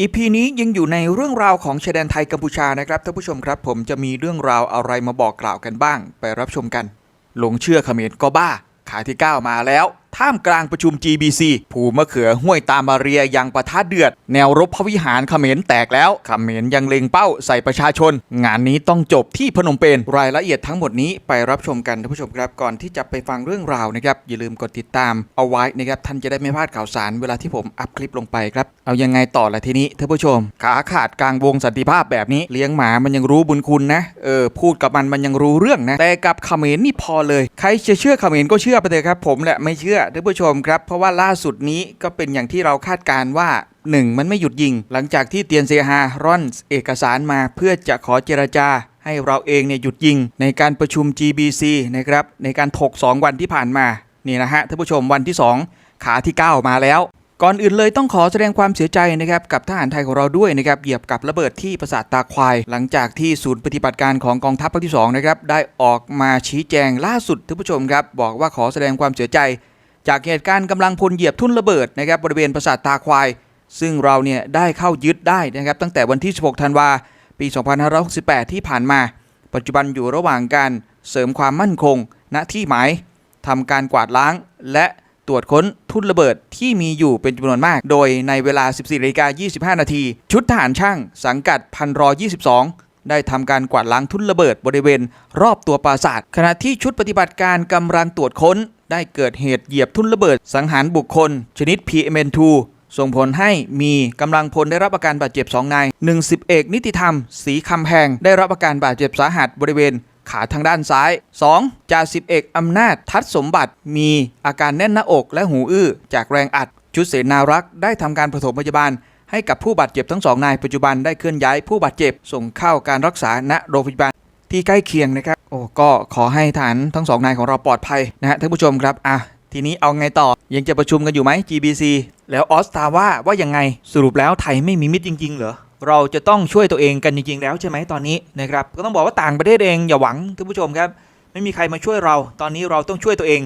อีพีนี้ยังอยู่ในเรื่องราวของชายแดนไทยกัมพูชานะครับท่านผู้ชมครับ ผมจะมีเรื่องราวอะไรมาบอกกล่าวกันบ้าง ไปรับชมกัน หลงเชื่อเขมรก็บ้าขาที่ 9 มาแล้วท่ามกลางประชุม GBC ผูมะเขือห้วยตามาเรียยังประทัดเดือด แนวรบพระวิหารเขมรแตกแล้วเขมรยังเล็งเป้าใส่ประชาชน งานนี้ต้องจบที่พนมเปญรายละเอียดทั้งหมดนี้ไปรับชมกันท่านผู้ชมครับก่อนที่จะไปฟังเรื่องราวนะครับอย่าลืมกดติดตามเอาไว้นะครับท่านจะได้ไม่พลาดข่าวสารเวลาที่ผมอัพคลิปลงไปครับเอายังไงต่อละทีนี้ท่านผู้ชม ขาขาดกลางวงสันติภาพแบบนี้เลี้ยงหมามันยังรู้บุญคุณนะเออพูดกับมันมันยังรู้เรื่องนะแต่กับเขมรนี่พอเลย ใครจะเชื่อเขมรก็เชื่อไปเลยครับผมแหละไม่เชื่อท่านผู้ชมครับ เพราะว่าล่าสุดนี้ก็เป็นอย่างที่เราคาดการณ์ว่า 1. มันไม่หยุดยิง หลังจากที่เตียนเซฮาร่อนเอกสารมาเพื่อจะขอเจรจาให้เราเองเนี่ยหยุดยิงในการประชุม GBC นะครับในการถก 2 วันที่ผ่านมานี่นะฮะท่านผู้ชมวันที่ 2 ขาที่ 9 มาแล้ว ก่อนอื่นเลยต้องขอแสดงความเสียใจนะครับกับทหารไทยของเราด้วยนะครับเหยียบกับระเบิดที่ปราสาทตาควาย หลังจากที่ศูนย์ปฏิบัติการของกองทัพภาคที่2นะครับได้ออกมาชี้แจงล่าสุดท่านผู้ชมครับบอกว่าขอแสดงความเสียใจ จากเหตุการณ์กำลังพลเหยียบทุ่นระเบิดนะครับบริเวณปราสาทตาควาย ซึ่งเราเนี่ยได้เข้ายึดได้นะครับตั้งแต่วันที่ 16 ธันวาปี 2568 ที่ผ่านมา ปัจจุบันอยู่ระหว่างการเสริมความมั่นคง ณที่หมายทำการกวาดล้าง และตรวจค้นทุ่นระเบิดที่มีอยู่เป็นจำนวนมาก โดยในเวลา 14นาฬิกา25 นาที ชุดทหารช่าง สังกัดพันรอ22 ได้ทำการกวาดล้างทุ่นระเบิดบริเวณ รอบตัวปราสาท ขณะที่ชุดปฏิบัติการกำลังตรวจค้น ได้เกิดเหตุเหยียบทุ่นระเบิดสังหารบุคคล ชนิด PMN2 ส่งผลให้มีกำลังพลได้รับอาการบาดเจ็บ 2 นายหนึ่งสิบเอกนิติธรรม สีคำแพง ได้รับอาการบาดเจ็บสาหัสบริเวณขาทางด้านซ้าย 2. จ่าสิบเอกอำนาจทัดสมบัติ มีอาการแน่นหน้าอกและหูอื้อ จากแรงอัด ชุดเสนารักษ์ได้ทำการปฐมพยาบาล ให้กับผู้บาดเจ็บทั้งสองนายปัจจุบันได้เคลื่อนย้ายผู้บาดเจ็บส่งเข้าการรักษาณโรงพยาบาลที่ใกล้เคียงนะครับ โอ้ก็ขอให้ฐานทั้งสองนายของเราปลอดภัยนะฮะท่านผู้ชมครับอะทีนี้เอาไงต่อยังจะประชุมกันอยู่ไหม GBC แล้วออสตาว่าว่ายังไงสรุปแล้วไทยไม่มีมิตรจริง ๆ เหรอเราจะต้องช่วยตัวเองกันจริง ๆ แล้วใช่ไหมตอนนี้นะครับก็ต้องบอกว่าต่างประเทศเองอย่าหวังท่านผู้ชมครับ ไม่มีใครมาช่วยเรา ตอนนี้เราต้องช่วยตัวเอง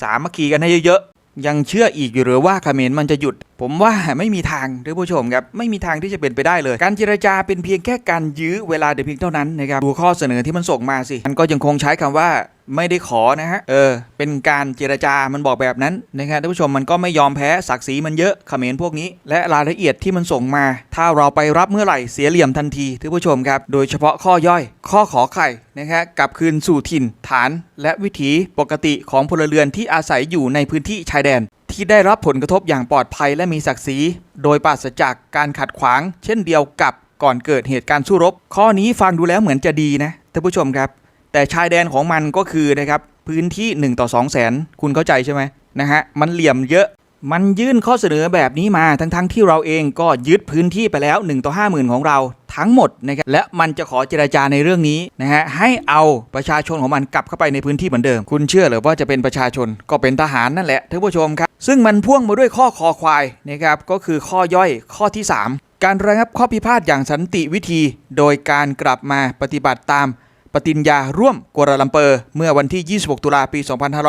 สามัคคีกันให้เยอะ ยังเชื่ออีกอยู่หรือว่าเขมรมันจะหยุด ผมว่าไม่มีทางท่านผู้ชมครับไม่มีทางที่จะเป็นไปได้เลย การเจรจาเป็นเพียงแค่การยื้อเวลาเดียเพียงเท่านั้นนะครับดูข้อเสนอที่มันส่งมาสิมันก็ยังคงใช้คำว่า ไม่ได้ขอนะฮะ เออ เป็นการเจรจา มันบอกแบบนั้นนะครับท่านผู้ชมมันก็ไม่ยอมแพ้ศักดิ์ศรีมันเยอะเขมรพวกนี้ และรายละเอียดที่มันส่งมา ถ้าเราไปรับเมื่อไหร่เสียเหลี่ยมทันทีท่านผู้ชมครับ โดยเฉพาะข้อย่อย ข้อขอไข่นะฮะกลับคืนสู่ถิ่นฐาน และวิถีปกติของพลเรือนที่อาศัยอยู่ในพื้นที่ชายแดน ที่ได้รับผลกระทบอย่างปลอดภัยและมีศักดิ์ศรีโดยปราศจากการขัดขวาง เช่นเดียวกับก่อนเกิดเหตุการณ์สู้รบ ข้อนี้ฟังดูแล้วเหมือนจะดีนะท่านผู้ชมครับ แต่ชายแดนของมันก็คือนะครับพื้นที่ 1 ต่อ 2 0 0แสนคุณเข้าใจใช่ไหมนะฮะมันเหลี่ยมเยอะมันยื่นข้อเสนอแบบนี้มาทั้งๆทที่เราเองก็ยึดพื้นที่ไปแล้ว 1 ต่อ 5 0,000 ของเราทั้งหมดนะครับและมันจะขอเจราจาในเรื่องนี้นะฮะให้เอาประชาชนของมันกลับเข้าไปในพื้นที่เหมือนเดิม คุณเชื่อหรือว่าจะเป็นประชาชนก็เป็นทหารนั่นแหละท่านผู้ชมครับ ซึ่งมันพ่วงมาด้วยข้อคอควายนะครับก็คือข้อย่อยข้อที่ 3 การระงับข้อพิพาทอย่างสันติวิธี โดยการกลับมาปฏิบัติตาม ปฏิญญาร่วมกัวลาลัมเปอร์ เมื่อวันที่ 26 ตุลาปี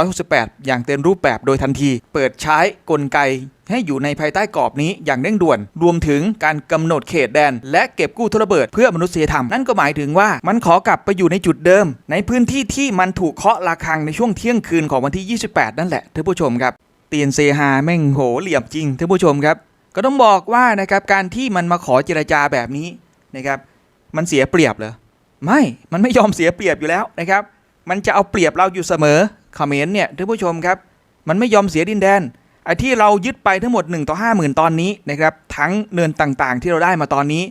2568 อย่างเต็มรูปแบบโดยทันที เปิดใช้กลไกให้อยู่ในภายใต้กรอบนี้อย่างเร่งด่วน รวมถึงการกำหนดเขตแดน และเก็บกู้ทุระเบิดเพื่อมนุษยธรรม นั่นก็หมายถึงว่ามันขอกลับไปอยู่ในจุดเดิม ในพื้นที่ที่มันถูกเคาะระฆังในช่วงเที่ยงคืนของวันที่ 28 นั่นแหละท่านผู้ชมครับ เตียนเซฮาแม่งโหเหลี่ยมจริงท่านผู้ชมครับ ก็ต้องบอกว่านะครับการที่มันมาขอเจรจาแบบนี้นะครับมันเสียเปรียบเหรอ ไม่มันไม่ยอมเสียเปรียบอยู่แล้วนะครับ มันจะเอาเปรียบเราอยู่เสมอเขมรเนี่ยท่านผู้ชมครับ มันไม่ยอมเสียดินแดนไอ้ที่เรายึดไปทั้งหมด1ต่อ5 0,000 ตอนนี้นะครับทั้งเนินต่างๆ ที่เราได้มาตอนนี้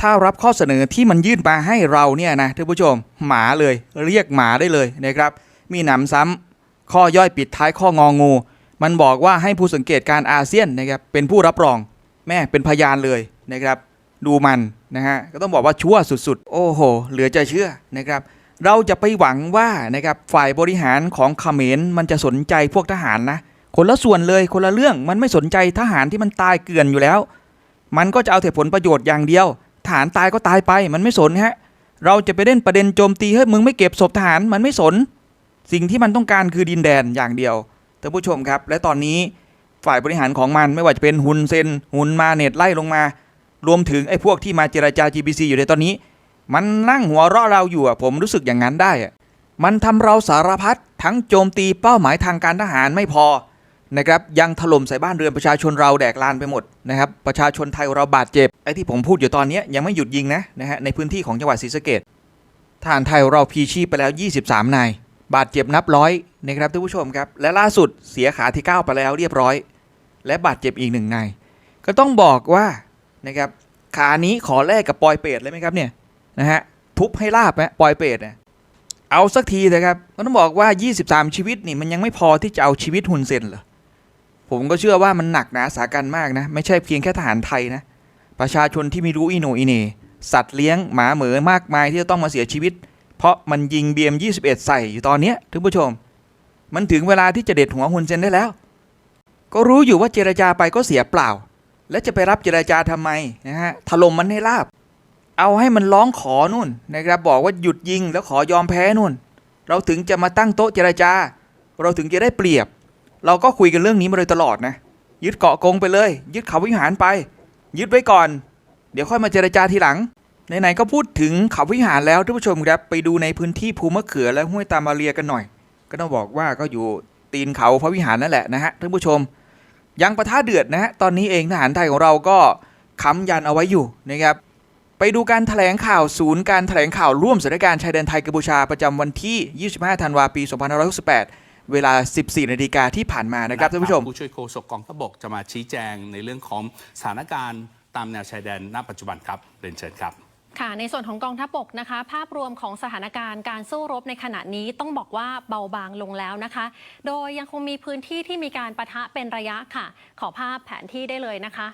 ถ้ารับข้อเสนอที่มันยื่นมาให้เราเนี่ยนะท่านผู้ชมหมาเลยเรียกหมาได้เลยนะครับ มีหนำซ้ำข้อย่อยปิดท้ายข้ององู มันบอกว่าให้ผู้สังเกตการอาเซียนนะครับเป็นผู้รับรองแม่เป็นพยานเลยนะครับ ดูมันนะฮะก็ต้องบอกว่าชั่วสุดๆ โอ้โห เหลือจะเชื่อนะครับ เราจะไปหวังว่านะครับฝ่ายบริหารของเขมรมันจะสนใจพวกทหารนะคนละส่วนเลยคนละเรื่องมันไม่สนใจทหารที่มันตายเกลื่อนอยู่แล้ว มันก็จะเอาแต่ผลประโยชน์อย่างเดียวทหารตายก็ตายไปมันไม่สนฮะเราจะไปเล่นประเด็นโจมตีเฮ้ยมึงไม่เก็บศพทหารมันไม่สน สิ่งที่มันต้องการคือดินแดนอย่างเดียวท่านผู้ชมครับ และตอนนี้ฝ่ายบริหารของมันไม่ว่าจะเป็นฮุนเซนฮุนมาเน็ตไล่ลงมา รวมถึงไอ้พวกที่มาเจราจา GBC อยู่ในตอนนี้ มันนั่งหัวเราะเราอยู่อะผมรู้สึกอย่างนั้นได้อะมันทำเราสารพัดทั้งโจมตีเป้าหมายทางการทหารไม่พอนะครับยังถล่มใส่บ้านเรือนประชาชนเราแดกลานไปหมดนะครับประชาชนไทยเราบาดเจ็บไอ้ที่ผมพูดอยู่ตอนนี้ยังไม่หยุดยิงนะนะฮะในพื้นที่ของจังหวัดศรีสะเกษทหารไทยเราพีชีพไปแล้ว 23 นาย บาดเจ็บนับร้อยนะครับท่านผู้ชมครับ และล่าสุดเสียขาที่ 9 ไปแล้วเรียบร้อย และบาดเจ็บอีกหนึ่งนายก็ต้องบอกว่า นะครับขานี้ขอแลกกับปอยเปรตเลยไหมครับเนี่ยนะฮะทุบให้ลาบนะปอยเปรตนะเอาสักทีนะครับก็ต้องบอกว่า 23 ชีวิตนี่มันยังไม่พอที่จะเอาชีวิตหุ่นเซนเหรอผมก็เชื่อว่ามันหนักหนาสากันมากนะไม่ใช่เพียงแค่ทหารไทยนะประชาชนที่ไม่รู้อีโนอีเนสัตว์เลี้ยงหมาเหมือมากมายที่จะต้องมาเสียชีวิต เพราะมันยิง BM21 ใส่อยู่ตอนนี้ท่านผู้ชม มันถึงเวลาที่จะเด็ดหัวฮุนเซนได้แล้ว ก็รู้อยู่ว่าเจรจาไปก็เสียเปล่า และจะไปรับเจรจาทำไมนะฮะถล่มมันให้ราบ เอาให้มันร้องขอนู่นนะครับบอกว่าหยุดยิงแล้วขอยอมแพ้นู่น เราถึงจะมาตั้งโต๊ะเจรจา เราถึงจะได้เปรียบ เราก็คุยกันเรื่องนี้มาโดยตลอดนะยึดเกาะกงไปเลย ยึดเขาวิหารไป ยึดไว้ก่อน เดี๋ยวค่อยมาเจรจาทีหลังไหนๆก็พูดถึงเขาวิหารแล้วท่านผู้ชมครับไปดูในพื้นที่ภูมะเขือและห้วยตามาเรียกันหน่อย ก็ต้องบอกว่าก็อยู่ตีนเขาพระวิหารนั่นแหละนะฮะท่านผู้ชม ยังประท่าเดือดนะฮะตอนนี้เองทหารไทยของเราก็ค้ำยันเอาไว้อยู่นะครับไปดูการถแถลงข่าวศูนย์การถแถลงข่าวร่วมสถานการณ์ชายแดนไทยกัมพูชาประจำวันที่ 25 ธันวาปี 2568 เวลา 14 นาฬิกาที่ผ่านมานะครับท่านผู้ชมผู้ช่วยโฆษกกองทัพบกจะมาชี้แจงในเรื่องของสถานการณ์ตามแนวชายแดนณปัจจุบันครับเรียนเชิญครับ ค่ะ ในส่วนของกองทัพบกนะคะ ภาพรวมของสถานการณ์การสู้รบในขณะนี้ต้องบอกว่าเบาบางลงแล้วนะคะ โดยยังคงมีพื้นที่ที่มีการประทะเป็นระยะค่ะ ขอภาพแผนที่ได้เลยนะคะ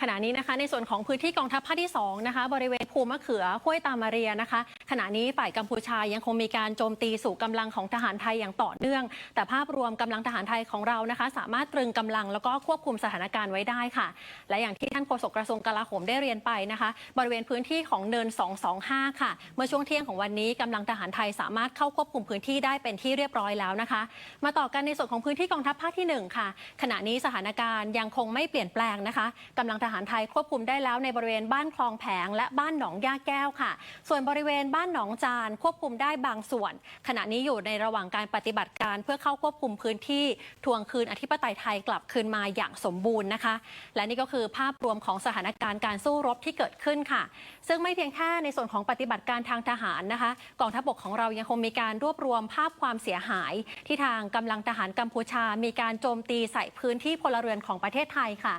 ขณะนี้นะคะในส่วนของพื้นที่กองทัพภาคที่2นะคะบริเวณภูมะเขือห้วยตามาเรียนะคะ ขณะนี้ฝ่ายกัมพูชายังคงมีการโจมตีสู่กำลังของทหารไทยอย่างต่อเนื่อง แต่ภาพรวมกำลังทหารไทยของเรานะคะ สามารถตรึงกำลังแล้วก็ควบคุมสถานการณ์ไว้ได้ค่ะ และอย่างที่ท่านโฆษกกระทรวงกลาโหมได้เรียนไปนะคะ บริเวณพื้นที่ของเนิน 225 ค่ะ เมื่อช่วงเที่ยงของวันนี้กำลังทหารไทยสามารถเข้าควบคุมพื้นที่ได้เป็นที่เรียบร้อยแล้วนะคะ มาต่อกันในส่วนของพื้นที่กองทัพภาคที่1ค่ะขณะนี้สถานการณ์ยังคงไม่เปลี่ยนแปลงนะคะกำลังทหารไทยควบคุมได้แล้วในบริเวณบ้านคลองแผงและบ้านหนองย่าแก้วค่ะ ส่วนบริเวณบ้านหนองจานควบคุมได้บางส่วน ขณะนี้อยู่ในระหว่างการปฏิบัติการเพื่อเข้าควบคุมพื้นที่ทวงคืนอธิปไตยไทยกลับคืนมาอย่างสมบูรณ์นะคะ และนี่ก็คือภาพรวมของสถานการณ์การสู้รบที่เกิดขึ้นค่ะ ซึ่งไม่เพียงแค่ในส่วนของปฏิบัติการทางทหารนะคะกองทัพบกของเรายังคงมีการรวบรวมภาพความเสียหาย ที่ทางกำลังทหารกัมพูชา มีการโจมตีใส่พื้นที่พลเรือนของประเทศไทยค่ะ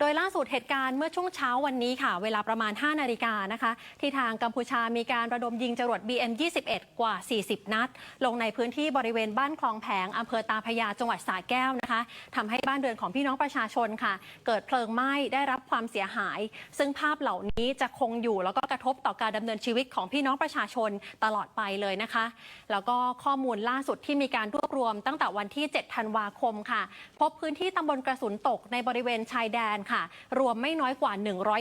โดยล่าสุดเหตุการณ์เมื่อช่วงเช้าวันนี้ค่ะ เวลาประมาณ 5 นาฬิกานะคะ ที่ทางกัมพูชามีการระดมยิงจรวด BM21 กว่า 40 นัด ลงในพื้นที่บริเวณบ้านคลองแผงอำเภอตาพยาจังหวัดสระแก้วนะคะทำให้บ้านเรือนของพี่น้องประชาชนค่ะ เกิดเพลิงไหม้ได้รับความเสียหาย ซึ่งภาพเหล่านี้จะคงอยู่แล้วก็กระทบต่อการดำเนินชีวิตของพี่น้องประชาชนตลอดไปเลยนะคะ แล้วก็ข้อมูลล่าสุดที่มีการรวบรวมตั้งแต่วันที่ 7 ธันวาคมค่ะ พบพื้นที่ตำบลกระสุนตกในบริเวณชายแดนค่ะ รวมไม่น้อยกว่า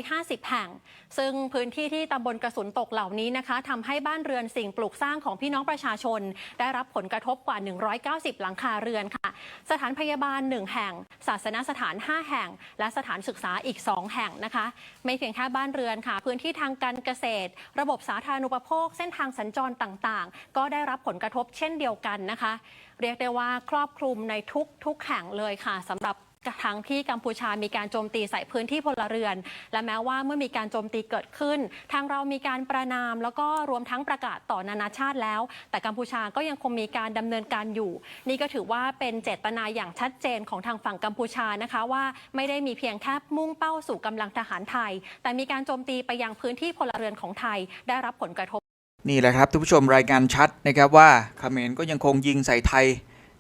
150 แห่ง ซึ่งพื้นที่ที่ตำบลกระสุนตกเหล่านี้นะคะทำให้บ้านเรือนสิ่งปลูกสร้างของพี่น้องประชาชน ได้รับผลกระทบกว่า 190 หลังคาเรือนค่ะ สถานพยาบาล 1 แห่ง ศาสนสถาน 5 แห่ง และสถานศึกษาอีก 2 แห่งนะคะ ไม่เพียงแค่บ้านเรือนค่ะ พื้นที่ทางการเกษตร ระบบสาธารณูปโภค เส้นทางสัญจรต่างๆ ก็ได้รับผลกระทบเช่นเดียวกันนะคะ เรียกได้ว่าครอบคลุมในทุกทุกๆแห่งเลยค่ะสำหรับ ทั้งที่กัมพูชามีการโจมตีใส่พื้นที่พลเรือน และแม้ว่าเมื่อมีการโจมตีเกิดขึ้น ทางเรามีการประนาม แล้วก็รวมทั้งประกาศต่อนานาชาติแล้ว แต่กัมพูชาก็ยังคงมีการดำเนินการอยู่ นี่ก็ถือว่าเป็นเจตนาอย่างชัดเจนของทางฝั่งกัมพูชานะคะว่าไม่ได้มีเพียงแค่มุ่งเป้าสู่กำลังทหารไทย แต่มีการโจมตีไปยังพื้นที่พลเรือนของไทย ได้รับผลกระทบ นี่แหละครับท่านผู้ชมรายงานชัดนะครับว่าเขมรก็ยังคงยิงใส่ไทย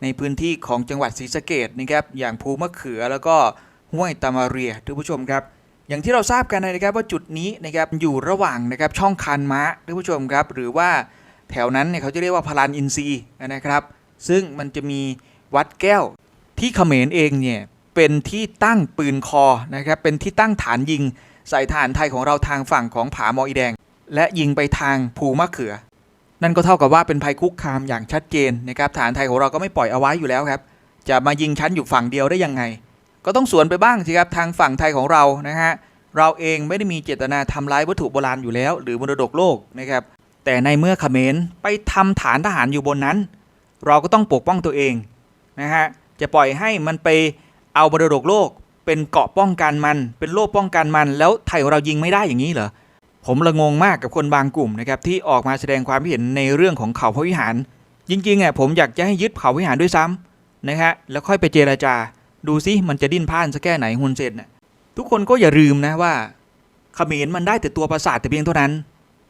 ในพื้นที่ของจังหวัดศรีสะเกดนะครับอย่างภูมะเขือแล้วก็ห้วยตามาเรียท่านผู้ชมครับ อย่างที่เราทราบกันนะครับว่าจุดนี้นะครับอยู่ระหว่างนะครับช่องคานม้าท่านผู้ชมครับ หรือว่าแถวนั้นเนี่ยเขาจะเรียกว่าพลานอินทรีย์นะครับ ซึ่งมันจะมีวัดแก้วที่เขมรเองเนี่ยเป็นที่ตั้งปืนคอนะครับเป็นที่ตั้งฐานยิงใส่ฐานไทยของเราทางฝั่งของผาหมออีแดง และยิงไปทางภูมะเขือ นั่นก็เท่ากับว่าเป็นภัยคุกคามอย่างชัดเจนนะครับฐานไทยของเราก็ไม่ปล่อยเอาไว้อยู่แล้วครับ จะมายิงชั้นอยู่ฝั่งเดียวได้ยังไง ก็ต้องสวนไปบ้างสิครับทางฝั่งไทยของเรานะฮะเราเองไม่ได้มีเจตนาทำร้ายวัตถุโบราณอยู่แล้ว หรือมรดกโลกนะครับแต่ในเมื่อเขมรไปทำฐานทหารอยู่บนนั้น เราก็ต้องปกป้องตัวเองนะฮะจะปล่อยให้มันไปเอามรดกโลก เป็นเกาะป้องกันมัน เป็นโล่ป้องกันมัน แล้วไทยของเรายิงไม่ได้อย่างนี้เหรอ ผมละงงมากกับคนบางกลุ่มนะครับที่ออกมาแสดงความคิดเห็นในเรื่องของเขาพระวิหาร จริงๆอะผมอยากจะให้ยึดเขาวิหารด้วยซ้ำนะฮะแล้วค่อยไปเจราจา ดูซิมันจะดิ้นพ่านสักแค่ไหนฮุนเซนน่ะทุกคนก็อย่าลืมนะว่าเขมรมันได้แต่ตัวปราสาทแต่เพียงเท่านั้น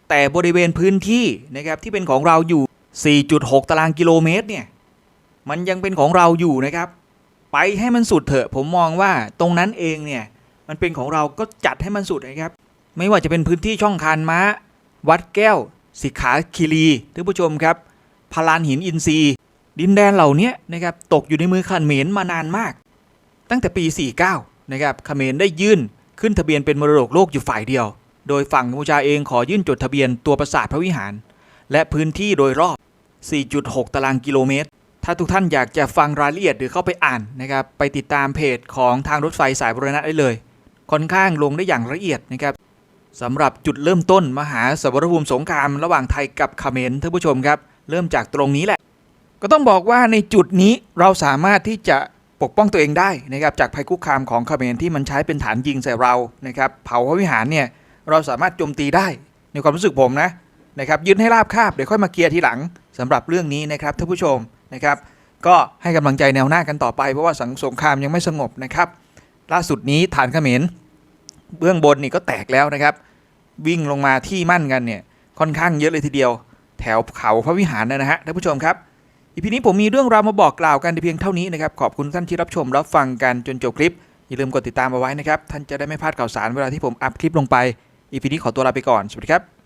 แต่บริเวณพื้นที่นะครับที่เป็นของเราอยู่ 4.6 ตารางกิโลเมตรเนี่ยมันยังเป็นของเราอยู่นะครับ ไปให้มันสุดเถอะผมมองว่าตรงนั้นเองเนี่ยมันเป็นของเราก็จัดให้มันสุดนะครับ ไม่ว่าจะเป็นพื้นที่ช่องคานม้า วัดแก้ว สิกขาคีรีท่านผู้ชมครับพลานหินอินทรีย์ ดินแดนเหล่านี้นะครับตกอยู่ในมือขเขมรมานานมาก ตั้งแต่ปี 49 นะครับขเขมรได้ยื่นขึ้นทะเบียนเป็นมรดกโลกอยู่ฝ่ายเดียว โดยฝั่งกัมพูชาเองขอยื่นจดทะเบียนตัวปราสาทพระวิหาร และพื้นที่โดยรอบ 4.6 ตารางกิโลเมตร ถ้าทุกท่านอยากจะฟังรายละเอียดหรือเข้าไปอ่านนะครับไปติดตามเพจของทางรถไฟสายบรณะได้เลย ค่อนข้างลงได้อย่างละเอียดนะครับ สำหรับจุดเริ่มต้นมหาสมรภูมิสงครามระหว่างไทยกับเขมรท่านผู้ชมครับ เริ่มจากตรงนี้แหละ ก็ต้องบอกว่าในจุดนี้เราสามารถที่จะปกป้องตัวเองได้นะครับจากภัยคุกคามของเขมรที่มันใช้เป็นฐานยิงใส่เรานะครับเผาพระวิหารเนี่ยเราสามารถโจมตีได้ในความรู้สึกผมนะนะครับยืนให้ราบคาบเดี๋ยวค่อยมาเคลียร์ทีหลังสำหรับเรื่องนี้นะครับท่านผู้ชมนะครับ ก็ให้กำลังใจแนวหน้ากันต่อไปเพราะว่าสังสงครามยังไม่สงบนะครับ ล่าสุดนี้ฐานเขมร เบื้องบนนี่ก็แตกแล้วนะครับ วิ่งลงมาที่มั่นกันเนี่ยค่อนข้างเยอะเลยทีเดียว แถวเขาพระวิหารนะฮะท่านผู้ชมครับอีพีนี้ผมมีเรื่องราวมาบอกกล่าวกันเพียงเท่านี้นะครับขอบคุณท่านที่รับชมรับฟังกันจนจบคลิป อย่าลืมกดติดตามเอาไว้นะครับท่านจะได้ไม่พลาดข่าวสารเวลาที่ผมอัพคลิปลงไปอีพีนี้ขอตัวลาไปก่อนสวัสดีครับ